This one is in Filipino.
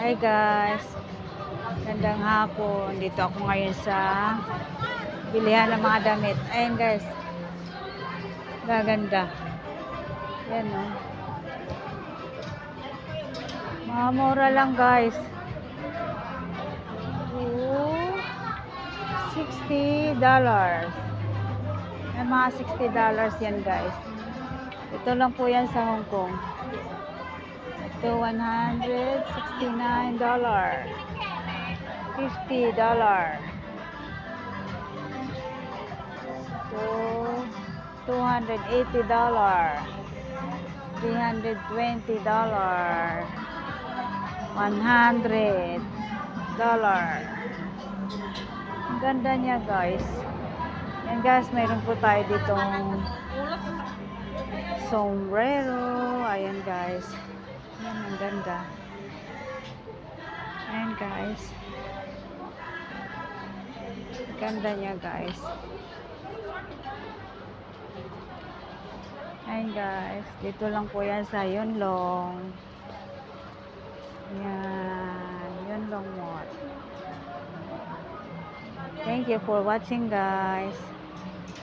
Hi guys. Gandang hapon. Dito ako ngayon sa bilihan ng mga damit. Ayun guys. Gaganda. Yan o. Mga mura lang guys. Oh, $60. May mga $60 yan guys. Ito lang po yan sa Hong Kong. Ito $169. $50. So, $280. $320. $100. Ang ganda niya guys. Yan guys, mayroon po tayo ditong sombrero. Ayan ganda. Ayan guys. Ganda niya guys. Ayan guys. Dito lang po yan sa Yunlong. Yan. Yunlong Mall. Thank you for watching guys.